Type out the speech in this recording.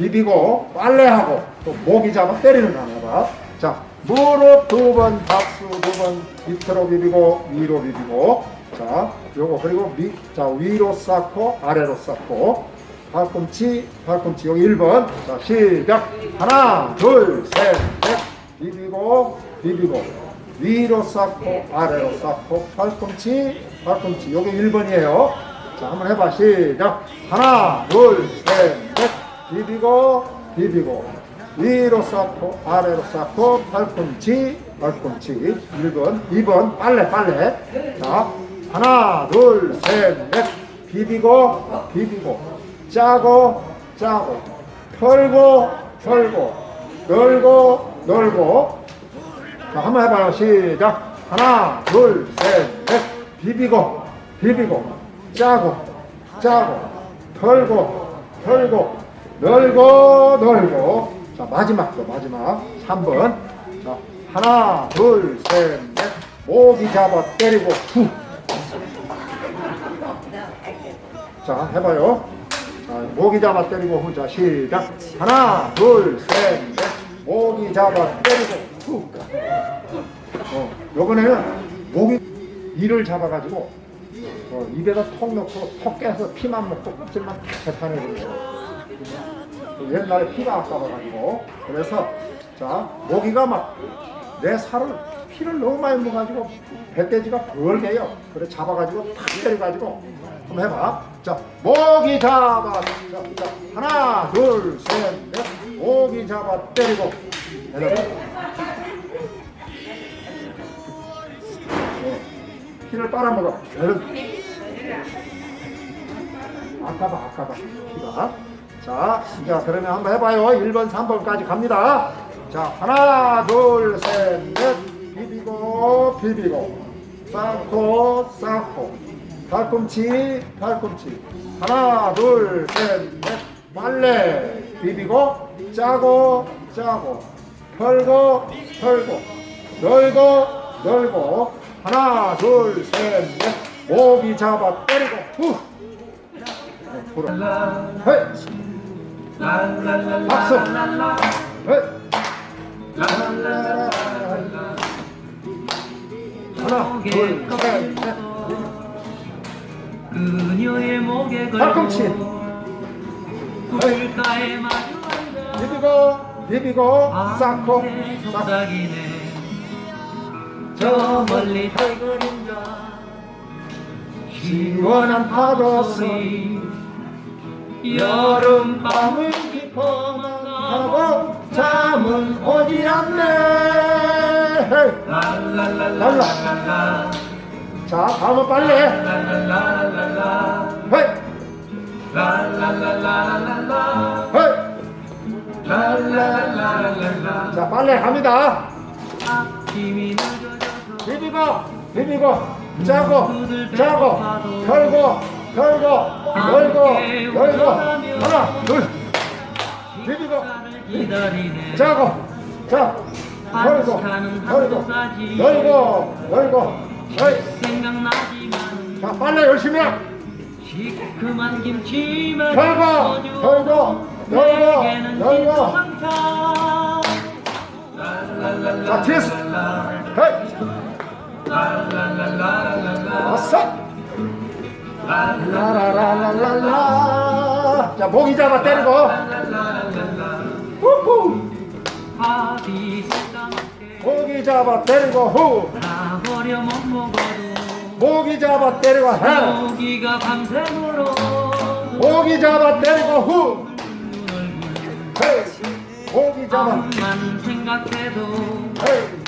어, 비비고 빨래하고 또 모기 잡아 때리는 거 해봐. 자 무릎 두 번, 박수 두 번, 밑으로 비비고 위로 비비고. 자 요거 그리고 미, 자 위로 쌓고 아래로 쌓고. 발꿈치 발꿈치 여기 1번. 자 시작. 하나 둘셋넷. 비비고 비비고. 위로 쌓고 아래로 쌓고 팔꿈치 팔꿈치. 여기 1번이에요. 자 한번 해봐. 시작. 하나 둘셋넷 비비고 비비고. 위로 쌓고 아래로 쌓고 팔꿈치 팔꿈치. 1번 2번 빨래 빨래. 자 하나 둘 셋 넷. 비비고 비비고. 짜고 짜고. 털고 털고. 널고 널고. 자 한번 해봐요. 시작. 하나 둘 셋 넷. 비비고 비비고. 짜고 짜고. 털고 털고 널고 널고 자 마지막도 마지막 3번 자 하나 둘 셋 넷 모기 잡아 때리고 후 자, 해봐요. 자, 모기 잡아 때리고 후자 시작. 하나, 둘, 셋, 넷. 모기 잡아 때리고 후. 어, 요번에는 모기 이를 잡아가지고 어, 입에다 톡 넣고 톡 깨서 피만 먹고 껍질만 뱉어내는 그 옛날에 피가 아까워가지고 그래서 자 모기가 막 내 살을 피를 너무 많이 먹어가지고 배돼지가 벌게요. 그래 잡아가지고 탁 때려가지고 한번 해봐. 자 모기 잡아. 자, 자, 하나 둘셋넷 모기 잡아 때리고. 어, 피를 빨아먹어. 이런. 아까봐 아까봐 피가. 자, 자 그러면 한번 해봐요. 1번 3번까지 갑니다. 자 하나 둘 셋 넷. 비비고 비비고. 쌓고 쌓고. 팔꿈치 팔꿈치. 하나 둘 셋 넷. 빨래 비비고 짜고 짜고. 털고 털고. 널고 널고. 하나 둘 셋 넷. 모기 잡아 때리고. 후. 네, 헤이 박수 하나 둘 셋 넷 그녀의 목에 팔꿈치. 굴가에 마주 비비고 비비고 쌓고 쌓고 속삭이네 저 멀리 달 그림자 시원한 파도 소리 소리 여름밤 랄랄랄랄랄라. 자 다음은 빨래 헤이. 헤이. 자 빨래 갑니다. 비비고 비비고 짜고 짜고 털고 털고 널고 널고. 하나 둘. 비비고. 짜고 자 털고 널고 널고 헤이 생각나지만 자 빨래 열심히 해 시큼한 김치만 털고 털고 널고. 널고 자 뒤에서 헤이. 왔어. 라라라라라라. 자 모기 잡아 때리고. 후후 모기 잡아 때리고 후. 나버려 못 먹어도 모기 잡아 때리고 해. 고기가 밤새도록 모기 잡아 때리고 후. 헤이. 모기 잡아. 암만 생각해도 헤이